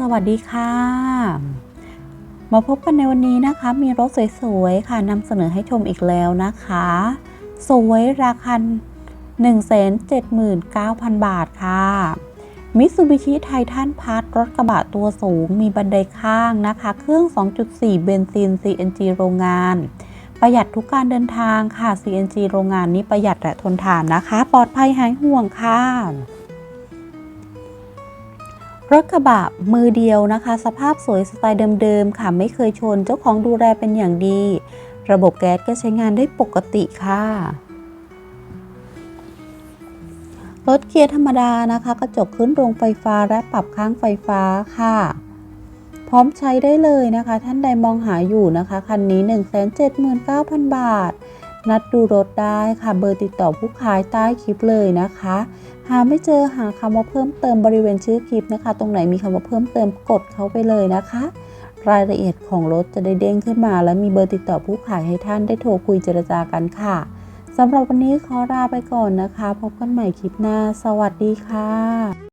สวัสดีค่ะ มาพบกันในวันนี้นะคะ มีรถสวยๆค่ะนำเสนอให้ชมอีกแล้วนะคะ สวยราคา 179,000 บาทค่ะมิตซูบิชิไททันพาร์ทรถกระบะตัวสูง มีบันไดข้างนะคะ เครื่อง 2.4 เบนซิน CNG โรงงาน ประหยัดทุกการเดินทางค่ะ CNG โรงงานนี้ประหยัดและทนทานนะคะ ปลอดภัยหายห่วงค่ะ รถกระบะมือเดียวนะคะ สภาพสวยสไตล์เดิมๆค่ะไม่เคยชน เจ้าของดูแลเป็นอย่างดี ระบบแก๊สก็ใช้งานได้ปกติค่ะรถเกียร์ธรรมดานะคะ กระจกขึ้นโรงไฟฟ้าและปรับข้างไฟฟ้าค่ะ พร้อมใช้ได้เลยนะคะ ท่านใดมองหาอยู่นะคะ คันนี้ 179,000 บาท นัดดูรถได้ค่ะเบอร์ติดต่อผู้ขายใต้คลิปเลยนะคะ หาไม่เจอหาคำว่าเพิ่มเติมบริเวณชื่อคลิปนะคะ ตรงไหนมีคำว่าเพิ่มเติมกดเข้าไปเลยนะคะ รายละเอียดของรถจะได้เด้งขึ้นมา และมีเบอร์ติดต่อผู้ขายให้ท่านได้โทรคุยเจรจากันค่ะสำหรับวันนี้ขอลาไปก่อนนะคะ พบกันใหม่คลิปหน้า สวัสดีค่ะ